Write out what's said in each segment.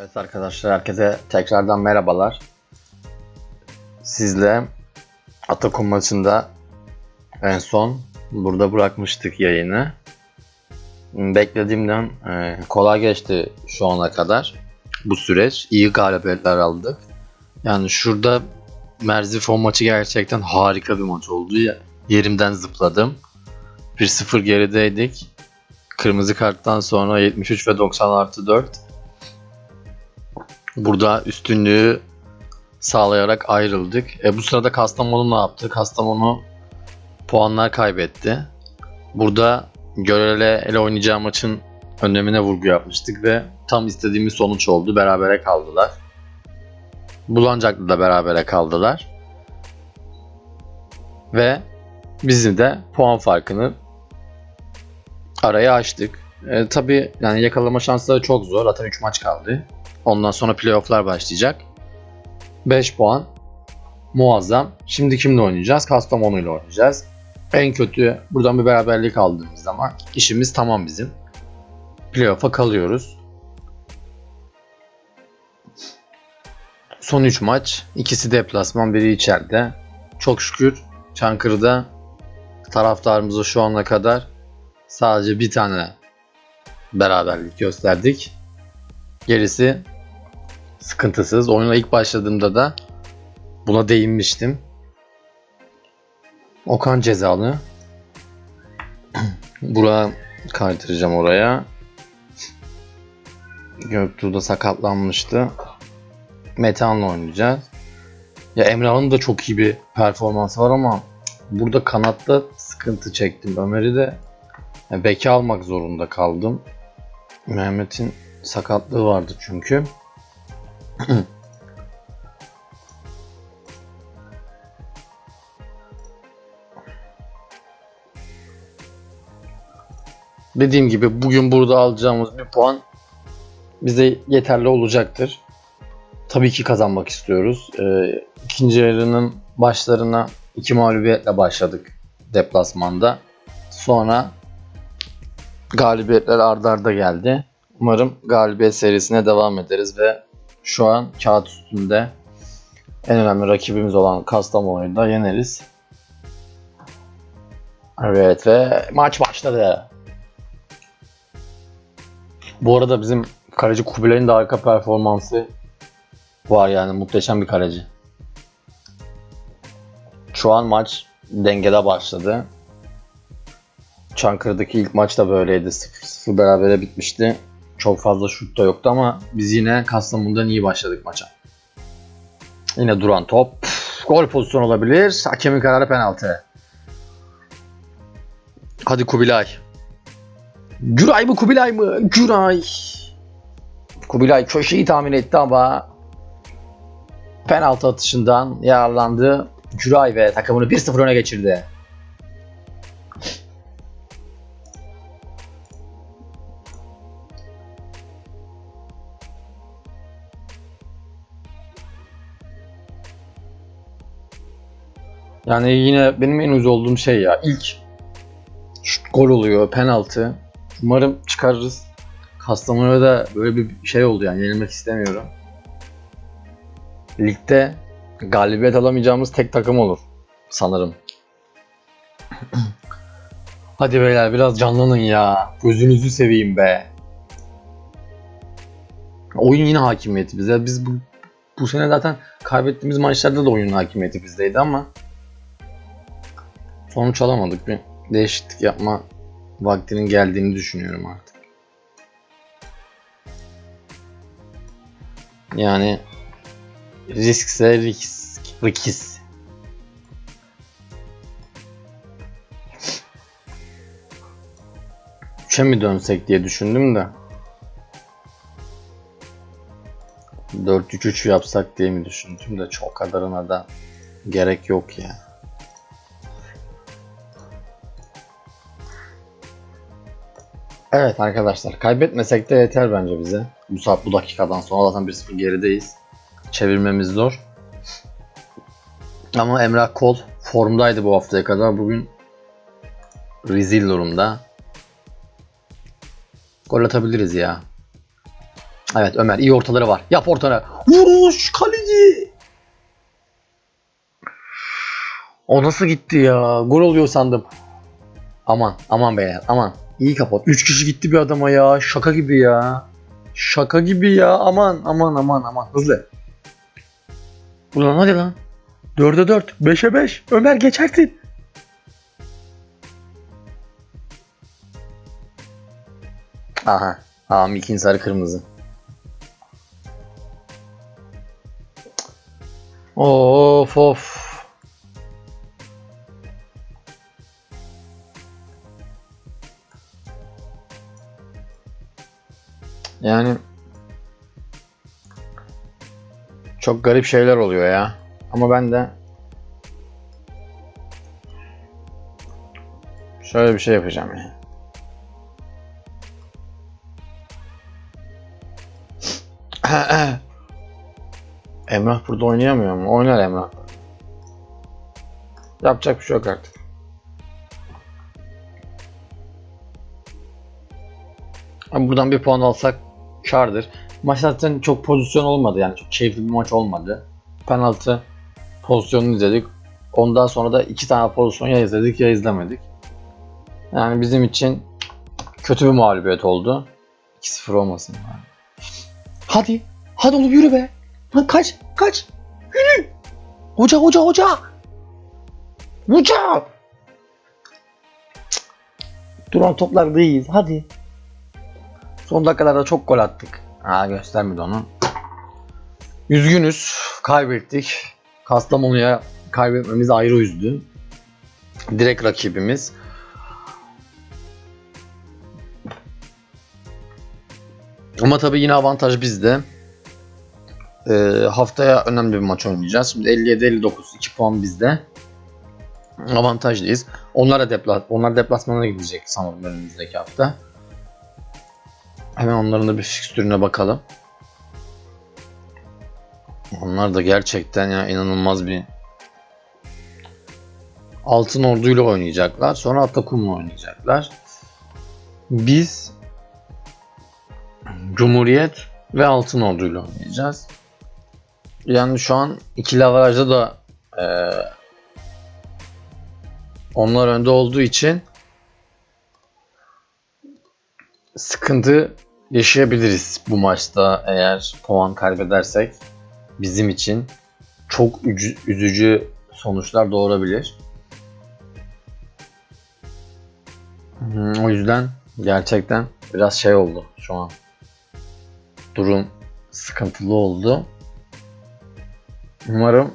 Evet arkadaşlar herkese tekrardan merhabalar. Sizle Atakum maçında en son burada bırakmıştık yayını. Beklediğimden e, kolay geçti şu ana kadar bu süreç. İyi galibiyetler aldık. Yani şurada Merzifon maçı gerçekten harika bir maç oldu. Yerimden zıpladım. 1-0 gerideydik. Kırmızı karttan sonra 73 ve 90 artı 4 Burada üstünlüğü sağlayarak ayrıldık. E, bu sırada Kastamonu ne yaptı? Kastamonu puanlar kaybetti. Burada Görele ele oynayacağı maçın önemine vurgu yapmıştık ve tam istediğimiz sonuç oldu. Berabere kaldılar. Bulancak'la da berabere kaldılar. Ve bizim de puan farkını araya açtık. E, tabii yani yakalama şansları çok zor. Zaten 3 maç kaldı. Ondan sonra playofflar başlayacak. 5 puan. Muazzam. Şimdi kimle oynayacağız? Kastamonu ile oynayacağız. En kötü buradan bir beraberlik aldığımız zaman işimiz tamam bizim. Playoff'a kalıyoruz. Son 3 maç. ikisi deplasman, biri içeride. Çok şükür Çankırı'da taraftarımıza şu ana kadar sadece bir tane beraberlik gösterdik. Gerisi sıkıntısız. Oyuna ilk başladığımda da buna değinmiştim. Okan cezalı. Burak'ı kaydıracağım oraya. Göktuğ da sakatlanmıştı. Metehan'la oynayacağız. Ya Emrah'ın da çok iyi bir performansı var ama burada kanatta sıkıntı çektim. Ömer'i de ya beke almak zorunda kaldım. Mehmet'in sakatlığı vardı çünkü. Dediğim gibi bugün burada alacağımız bir puan bize yeterli olacaktır. Tabii ki kazanmak istiyoruz. Ee, ikinci yarının başlarına iki mağlubiyetle başladık deplasmanda. Sonra galibiyetler ardarda arda geldi. Umarım galibiyet serisine devam ederiz ve şu an kağıt üstünde en önemli rakibimiz olan Kastamonu'yu da yeneriz. Evet ve maç başladı. Bu arada bizim kaleci Kubilay'ın da arka performansı var yani muhteşem bir kaleci. Şu an maç dengede başladı. Çankırı'daki ilk maç da böyleydi. 0-0 berabere bitmişti. Çok fazla şut da yoktu ama biz yine Kastamonu'dan iyi başladık maça. Yine duran top. Gol pozisyonu olabilir. Hakemin kararı penaltı. Hadi Kubilay. Güray mı Kubilay mı? Güray. Kubilay köşeyi tahmin etti ama penaltı atışından yararlandı. Güray ve takımını 1-0 öne geçirdi. Yani yine benim en uyuz olduğum şey ya. ilk şut gol oluyor, penaltı. Umarım çıkarırız. Kastamonu'da da böyle bir şey oldu yani yenilmek istemiyorum. Ligde galibiyet alamayacağımız tek takım olur sanırım. Hadi beyler biraz canlanın ya. Gözünüzü seveyim be. Oyun yine hakimiyeti bize. Biz bu, bu sene zaten kaybettiğimiz maçlarda da oyunun hakimiyeti bizdeydi ama sonuç alamadık. Bir değişiklik yapma vaktinin geldiğini düşünüyorum artık. Yani riskse risk, rikiz. Üçe mi dönsek diye düşündüm de. 4-3-3 yapsak diye mi düşündüm de çok kadarına da gerek yok ya. Evet arkadaşlar kaybetmesek de yeter bence bize. Bu saat bu dakikadan sonra zaten 1-0 gerideyiz. Çevirmemiz zor. Ama Emrah Kol formdaydı bu haftaya kadar. Bugün rezil durumda. Gol atabiliriz ya. Evet Ömer iyi ortaları var. Yap ortana. Vuruş kaleci. O nasıl gitti ya? Gol oluyor sandım. Aman aman beyler aman. İyi kapat. 3 kişi gitti bir adama ya. Şaka gibi ya. Şaka gibi ya. Aman aman aman aman. Hızlı. Ulan hadi lan. 4'e 4. 5'e 5. Ömer geçersin. Aha. Tamam ikinci sarı kırmızı. Of of. Yani çok garip şeyler oluyor ya. Ama ben de şöyle bir şey yapacağım ya. Emrah burada oynayamıyor mu? Oynar Emrah. Yapacak bir şey yok artık. Ama buradan bir puan alsak kardır. Maç zaten çok pozisyon olmadı yani çok keyifli bir maç olmadı. Penaltı pozisyonunu izledik. Ondan sonra da iki tane pozisyon ya izledik ya izlemedik. Yani bizim için kötü bir mağlubiyet oldu. 2-0 olmasın. Yani. Hadi. Hadi oğlum yürü be. Lan kaç. Kaç. Yürü. Hoca hoca hoca. Hoca. Duran toplardayız. Hadi. Son dakikalarda çok gol attık. Ha göstermedi onu. Üzgünüz. Kaybettik. Kastamonu'ya kaybetmemiz ayrı üzdü. Direkt rakibimiz. Ama tabii yine avantaj bizde. Ee, haftaya önemli bir maç oynayacağız. Şimdi 57-59 2 puan bizde. Avantajlıyız. Onlara deplas onlar deplasmana gidecek sanırım önümüzdeki hafta. Hemen onların da bir fikstürüne bakalım. Onlar da gerçekten ya inanılmaz bir Altın Ordu'yla oynayacaklar. Sonra Atakum'la oynayacaklar. Biz Cumhuriyet ve Altın Ordu'yla oynayacağız. Yani şu an ikili avarajda da e, onlar önde olduğu için sıkıntı yaşayabiliriz bu maçta eğer puan kaybedersek bizim için çok ücü- üzücü sonuçlar doğurabilir. Hmm, O yüzden gerçekten biraz şey oldu şu an. Durum sıkıntılı oldu. Umarım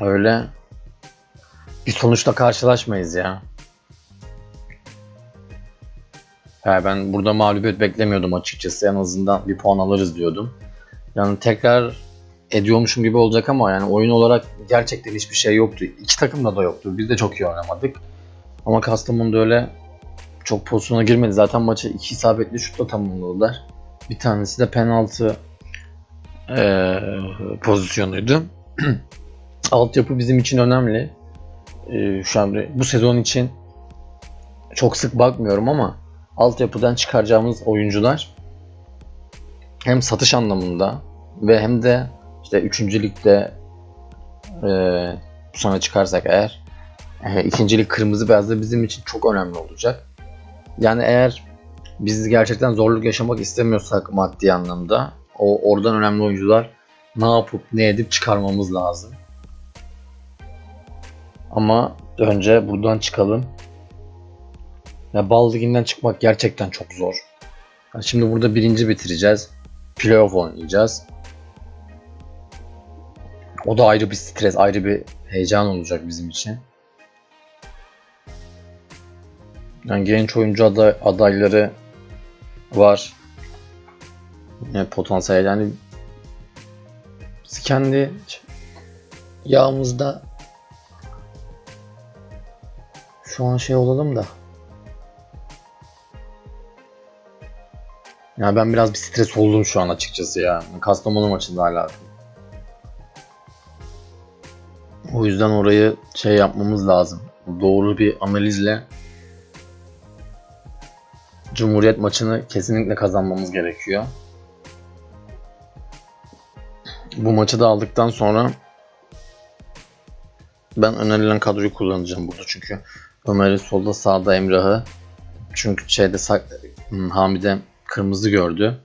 öyle bir sonuçla karşılaşmayız ya. Yani ben burada mağlubiyet beklemiyordum açıkçası. En azından bir puan alırız diyordum. Yani tekrar ediyormuşum gibi olacak ama yani oyun olarak gerçekten hiçbir şey yoktu. İki takımda da yoktu. Biz de çok iyi oynamadık. Ama Kastamonu'da öyle çok pozisyona girmedi. Zaten maçı iki isabetli şutla tamamladılar. Bir tanesi de penaltı eee, pozisyonuydu. Altyapı bizim için önemli. Eee, şu an bu sezon için çok sık bakmıyorum ama altyapıdan çıkaracağımız oyuncular hem satış anlamında ve hem de işte 3. ligde e, bu sene çıkarsak eğer e, ikincilik kırmızı beyazda bizim için çok önemli olacak. Yani eğer biz gerçekten zorluk yaşamak istemiyorsak maddi anlamda o oradan önemli oyuncular ne yapıp ne edip çıkarmamız lazım. Ama önce buradan çıkalım. Ya Bal Ligi'nden çıkmak gerçekten çok zor. Yani şimdi burada birinci bitireceğiz. Playoff oynayacağız. O da ayrı bir stres, ayrı bir heyecan olacak bizim için. Yani genç oyuncu aday, adayları var. Yani potansiyel yani biz kendi yağımızda şu an şey olalım da Ya ben biraz bir stres oldum şu an açıkçası ya. Kastamonu maçında hala. O yüzden orayı şey yapmamız lazım. Doğru bir analizle Cumhuriyet maçını kesinlikle kazanmamız gerekiyor. Bu maçı da aldıktan sonra ben önerilen kadroyu kullanacağım burada çünkü Ömer'i solda sağda Emrah'ı çünkü şeyde sak- Hamide kırmızı gördü.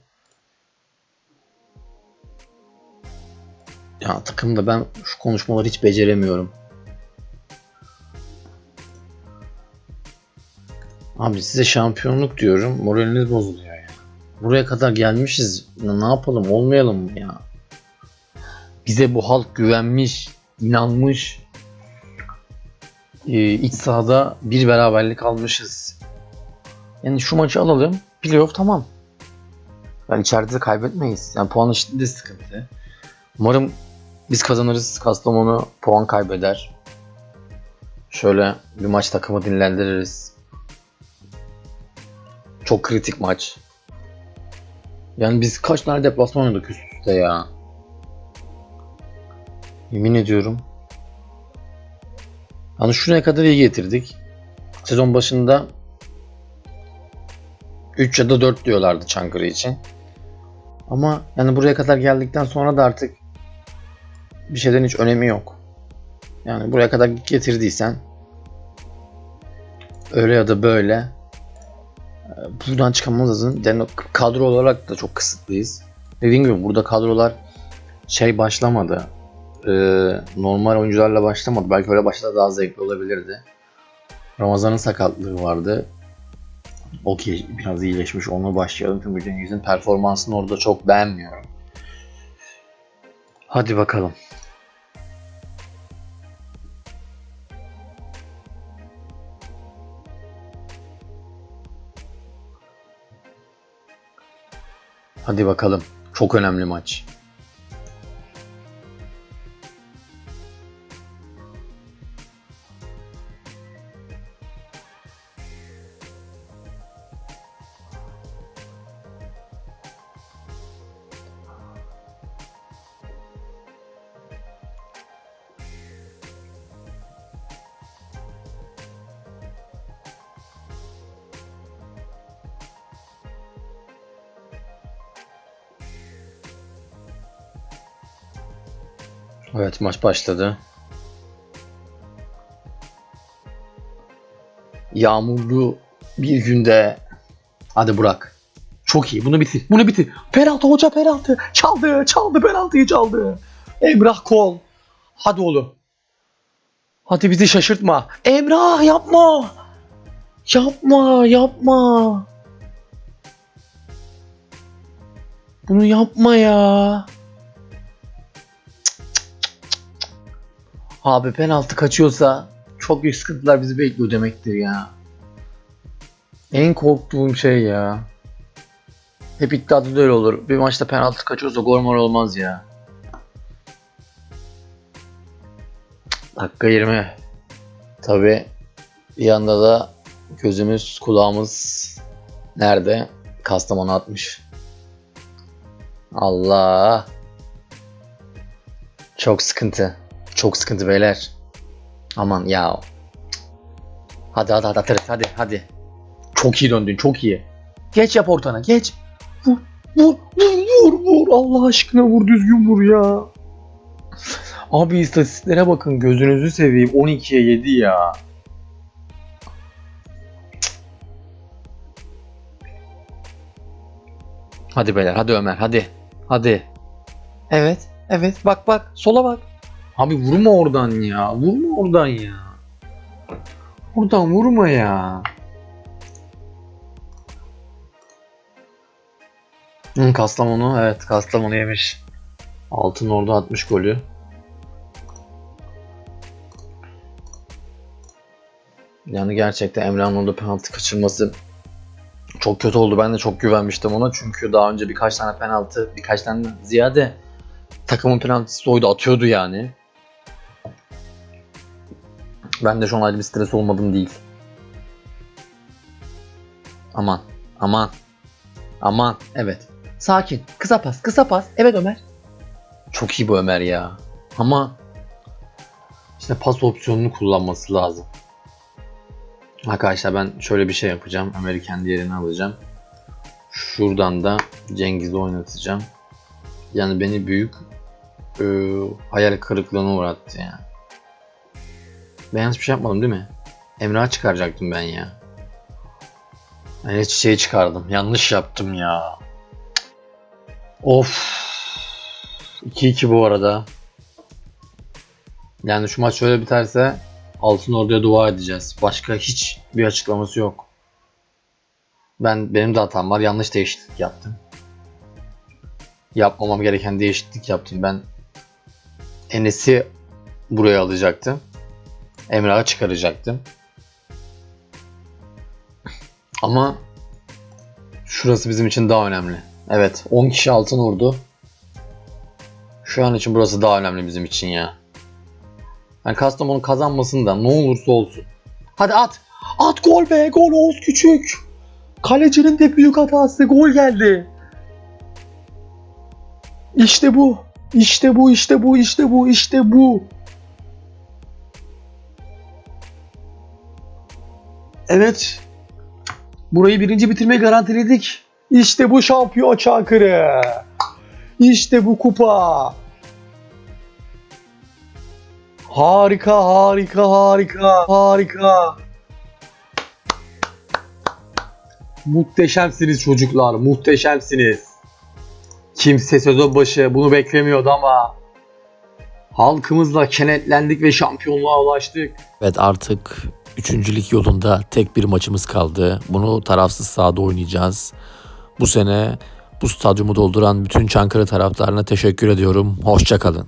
Ya takımda ben şu konuşmaları hiç beceremiyorum. Abi size şampiyonluk diyorum. Moraliniz bozuluyor ya. Buraya kadar gelmişiz. Ne yapalım? Olmayalım mı ya? Bize bu halk güvenmiş, inanmış. Ee, iç sahada bir beraberlik almışız. Yani şu maçı alalım. Playoff tamam. Yani içeride de kaybetmeyiz. Yani puan eşitliği sıkıntı. Umarım biz kazanırız. Kastamonu puan kaybeder. Şöyle bir maç takımı dinlendiririz. Çok kritik maç. Yani biz kaç tane deplasman oynadık üst üste ya. Yemin ediyorum. Yani şuraya kadar iyi getirdik. Sezon başında 3 ya da 4 diyorlardı Çankırı için. Ama yani buraya kadar geldikten sonra da artık bir şeyden hiç önemi yok. Yani buraya kadar getirdiysen öyle ya da böyle buradan çıkamazsın. Yani kadro olarak da çok kısıtlıyız. Dediğim gibi burada kadrolar şey başlamadı. Ee, normal oyuncularla başlamadı. Belki öyle başladı daha zevkli olabilirdi. Ramazan'ın sakatlığı vardı. O biraz iyileşmiş. Onunla başlayalım. Çünkü Cengiz'in performansını orada çok beğenmiyorum. Hadi bakalım. Hadi bakalım. Çok önemli maç. Evet maç başladı. Yağmurlu bir günde hadi Burak. Çok iyi. Bunu bitir. Bunu bitir. Penaltı hoca penaltı. Çaldı. Çaldı penaltıyı çaldı. Emrah Kol. Hadi oğlum. Hadi bizi şaşırtma. Emrah yapma. Yapma. Yapma. Bunu yapma ya. Abi penaltı kaçıyorsa çok büyük sıkıntılar bizi bekliyor demektir ya. En korktuğum şey ya. Hep iddiada da öyle olur. Bir maçta penaltı kaçıyorsa gol olmaz ya. Dakika 20. Tabi bir yanda da gözümüz kulağımız nerede? Kastamonu atmış. Allah. Çok sıkıntı. Çok sıkıntı beyler. Aman ya. Hadi hadi hadi atarız hadi hadi. Çok iyi döndün çok iyi. Geç yap ortana geç. Vur vur vur vur vur. Allah aşkına vur düzgün vur ya. Abi istatistiklere bakın gözünüzü seveyim 12'ye 7 ya. Hadi beyler hadi Ömer hadi. Hadi. Evet evet bak bak sola bak. Abi vurma oradan ya. Vurma oradan ya. Oradan vurma ya. Hı, Kastamonu evet Kastamonu yemiş. Altın orada atmış golü. Yani gerçekten Emre'nin orada penaltı kaçırması çok kötü oldu. Ben de çok güvenmiştim ona. Çünkü daha önce birkaç tane penaltı, birkaç tane ziyade takımın penaltısı oydu atıyordu yani. Ben de şu an ayrı bir stres olmadım değil. Aman, aman, aman, evet. Sakin, kısa pas, kısa pas. Evet Ömer. Çok iyi bu Ömer ya. Ama işte pas opsiyonunu kullanması lazım. Arkadaşlar ben şöyle bir şey yapacağım. Ömer'i kendi yerine alacağım. Şuradan da Cengiz'i oynatacağım. Yani beni büyük e, hayal kırıklığına uğrattı ya. Ben yanlış bir şey yapmadım değil mi? Emrah'ı çıkaracaktım ben ya. Ben hiç şey çıkardım. Yanlış yaptım ya. Of. 2-2 bu arada. Yani şu maç şöyle biterse Altın Ordu'ya dua edeceğiz. Başka hiç bir açıklaması yok. Ben benim de hatam var. Yanlış değişiklik yaptım. Yapmamam gereken değişiklik yaptım. Ben Enes'i buraya alacaktım. Emrah'ı çıkaracaktım. Ama şurası bizim için daha önemli. Evet 10 kişi altın ordu. Şu an için burası daha önemli bizim için ya. Yani Kastamonu kazanmasın da ne olursa olsun. Hadi at. At gol be. Gol Oğuz Küçük. Kalecinin de büyük hatası. Gol geldi. İşte bu. İşte bu, işte bu, işte bu, işte bu. Evet. Burayı birinci bitirmeyi garantiledik. İşte bu şampiyon Çankırı. İşte bu kupa. Harika, harika, harika, harika. Muhteşemsiniz çocuklar, muhteşemsiniz. Kimse sezon başı bunu beklemiyordu ama halkımızla kenetlendik ve şampiyonluğa ulaştık. Evet artık üçüncülük yolunda tek bir maçımız kaldı. Bunu tarafsız sahada oynayacağız. Bu sene bu stadyumu dolduran bütün Çankırı taraftarına teşekkür ediyorum. Hoşçakalın.